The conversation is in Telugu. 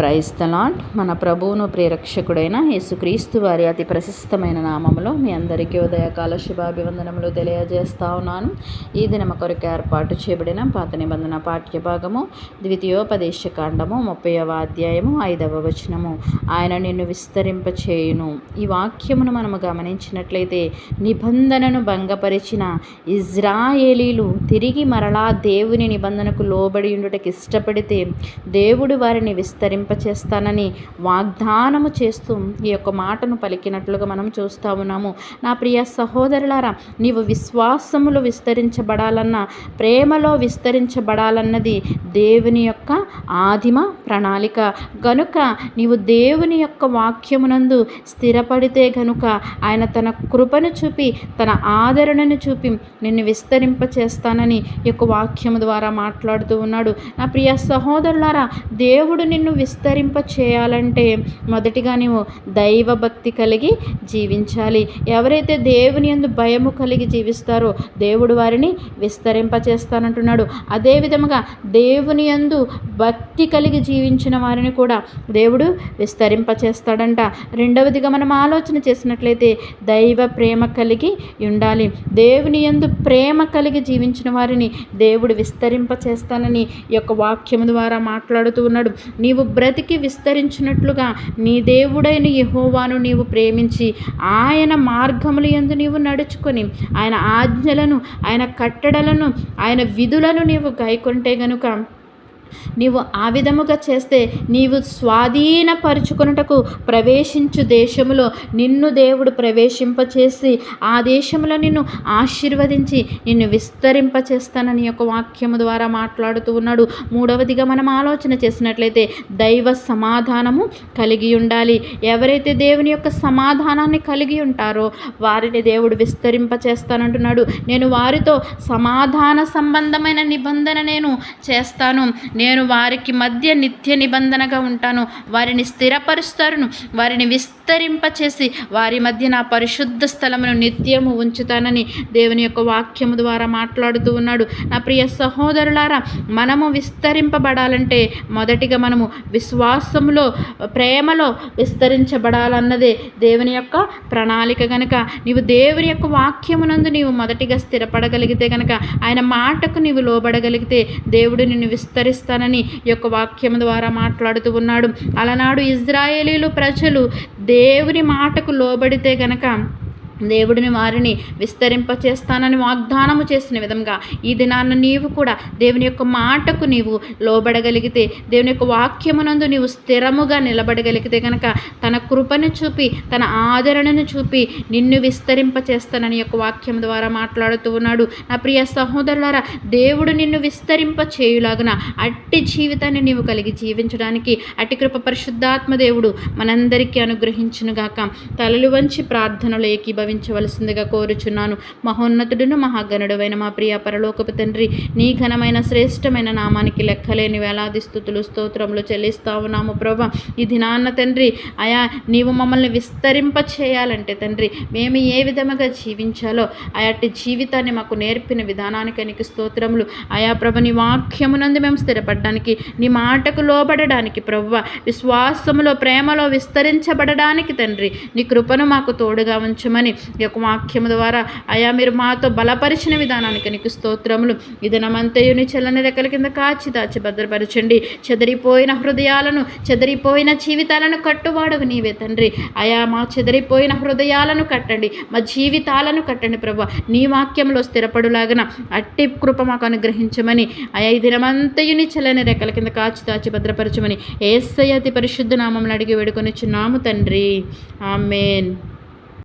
ప్రైస్తలాట్ మన ప్రభువును ప్రేరక్షకుడైన యేసుక్రీస్తు వారి అతి ప్రశస్తమైన నామములో మీ అందరికీ ఉదయకాల శుభాభివందనములు తెలియజేస్తా ఉన్నాను. ఈ దినమ కొరకు ఏర్పాటు చేయబడిన పాత నిబంధన పాఠ్య భాగము ద్వితీయోపదేశ కాండము ముప్పైవ అధ్యాయము ఐదవ వచనము. ఆయన నిన్ను విస్తరింపచేయును. ఈ వాక్యమును మనము గమనించినట్లయితే నిబంధనను భంగపరిచిన ఇజ్రాయేలీలు తిరిగి మరలా దేవుని నిబంధనకు లోబడి ఉండుటకి ఇష్టపడితే దేవుడు వారిని విస్తరింప చేస్తానని వాగ్దానము చేస్తూ ఈ యొక్క మాటను పలికినట్లుగా మనం చూస్తూ ఉన్నాము. నా ప్రియ సహోదరులారా నీవు విశ్వాసములు విస్తరించబడాలన్న ప్రేమలో విస్తరించబడాలన్నది దేవుని యొక్క ఆదిమ ప్రణాళిక. గనుక నీవు దేవుని యొక్క వాక్యమునందు స్థిరపడితే గనుక ఆయన తన కృపను చూపి తన ఆదరణను చూపి నిన్ను విస్తరింప చేస్తానని ఈ యొక్క వాక్యము ద్వారా మాట్లాడుతూ ఉన్నాడు. నా ప్రియ సహోదరులారా దేవుడు నిన్ను విస్త విస్తరింప చేయాలంటే మొదటిగా నీవు దైవభక్తి కలిగి జీవించాలి. ఎవరైతే దేవుని ఎందు భయము కలిగి జీవిస్తారో దేవుడు వారిని విస్తరింప చేస్తానంటున్నాడు అదేవిధముగా దేవుని ఎందు భక్తి కలిగి జీవించిన వారిని కూడా దేవుడు విస్తరింప చేస్తాడంట రెండవదిగా మనం ఆలోచన చేసినట్లయితే దైవ ప్రేమ కలిగి ఉండాలి. దేవుని ఎందు ప్రేమ కలిగి జీవించిన వారిని దేవుడు విస్తరింప చేస్తానని ఈ యొక్క వాక్యం ద్వారా మాట్లాడుతూ ఉన్నాడు. నీవు బ్రతికి విస్తరించినట్లుగా నీ దేవుడైన యహోవాను నీవు ప్రేమించి ఆయన మార్గములు ఎందు నీవు నడుచుకొని ఆయన ఆజ్ఞలను ఆయన కట్టడలను ఆయన విధులను నీవు గైకొంటే గనుక నీవు ఆ విధముగా చేస్తే నీవు స్వాధీనపరుచుకున్నటకు ప్రవేశించు దేశములో నిన్ను దేవుడు ప్రవేశింపచేసి ఆ దేశంలో నిన్ను ఆశీర్వదించి నిన్ను విస్తరింపచేస్తానని యొక్క వాక్యము ద్వారా మాట్లాడుతూ ఉన్నాడు. మూడవదిగా మనం ఆలోచన చేసినట్లయితే దైవ సమాధానము కలిగి ఉండాలి. ఎవరైతే దేవుని యొక్క సమాధానాన్ని కలిగి ఉంటారో వారిని దేవుడు విస్తరింపచేస్తానంటున్నాడు. నేను వారితో సమాధాన సంబంధమైన నిబంధన నేను చేస్తాను. నేను వారికి మధ్య నిత్య నిబంధనగా ఉంటాను. వారిని స్థిరపరుస్తాను వారిని విస్తరింపచేసి వారి మధ్య నా పరిశుద్ధ స్థలమును నిత్యము ఉంచుతానని దేవుని యొక్క వాక్యము ద్వారా మాట్లాడుతూ ఉన్నాడు. నా ప్రియ సహోదరులారా మనము విస్తరింపబడాలంటే మొదటిగా మనము విశ్వాసములో ప్రేమలో విస్తరించబడాలన్నదే దేవుని యొక్క ప్రణాళిక గనక. నీవు దేవుని యొక్క వాక్యమునందు నీవు మొదటిగా స్థిరపడగలిగితే గనక ఆయన మాటకు నీవు లోబడగలిగితే దేవుడు నిన్ను విస్తరిస్తానని చేస్తానని యొక్క వాక్యం ద్వారా మాట్లాడుతూ ఉన్నాడు. అలనాడు ఇజ్రాయేలీలు ప్రజలు దేవుని మాటకు లోబడితే గనక దేవుడిని వారిని విస్తరింపచేస్తానని వాగ్దానము చేసిన విధంగా ఈ దినాన్న నీవు కూడా దేవుని యొక్క మాటకు నీవు లోబడగలిగితే దేవుని యొక్క వాక్యమునందు నీవు స్థిరముగా నిలబడగలిగితే కనుక తన కృపను చూపి తన ఆదరణను చూపి నిన్ను విస్తరింపచేస్తానని యొక్క వాక్యం ద్వారా మాట్లాడుతూ ఉన్నాడు. నా ప్రియ సహోదరులారా దేవుడు నిన్ను విస్తరింప చేయులాగున అట్టి జీవితాన్ని నీవు కలిగి జీవించడానికి అట్టి కృప పరిశుద్ధాత్మ దేవుడు మనందరికీ అనుగ్రహించునుగాక. తలలు వంచి ప్రార్థనలు ఏకీభవి భావించవలసిందిగా కోరుచున్నాను. మహోన్నతుడును మహాగణుడువైన మా ప్రియ పరలోకపు తండ్రి నీ ఘనమైన శ్రేష్టమైన నామానికి లెక్కలేని వేలాది స్థుతులు స్తోత్రములు చెల్లిస్తా ఉన్నాము ప్రభా. ఈ దినాన్న తండ్రి అయా నీవు మమ్మల్ని విస్తరింప చేయాలంటే తండ్రి మేము ఏ విధముగా జీవించాలో అయాటి జీవితాన్ని మాకు నేర్పిన విధానానికి నీకు స్తోత్రములు. అయా ప్రభ నీ వాక్యమునందు మేము స్థిరపడడానికి నీ మాటకు లోబడడానికి ప్రభు విశ్వాసములో ప్రేమలో విస్తరించబడడానికి తండ్రి నీ కృపను మాకు తోడుగా ఉంచమని ఈ యొక్క వాక్యం ద్వారా అయా మీరు మాతో బలపరిచిన విధానానికి నీకు స్తోత్రములు. ఇదనమంతయుని చల్లని రెక్కల కింద కాచి దాచి భద్రపరచండి. చెదరిపోయిన హృదయాలను చెదరిపోయిన జీవితాలను కట్టువాడవు నీవే తండ్రి. అయా మా చెదరిపోయిన హృదయాలను కట్టండి. మా జీవితాలను కట్టండి ప్రభు. నీ వాక్యంలో స్థిరపడులాగన అట్టి కృప మాకు అనుగ్రహించమని అయా ఈ దినమంతయుని చల్లని రెక్కల కింద కాచి దాచి భద్రపరచమని ఏసయ్య అతి పరిశుద్ధ నామంలో అడిగి వేడుకొని నాము తండ్రి. ఆమెన్.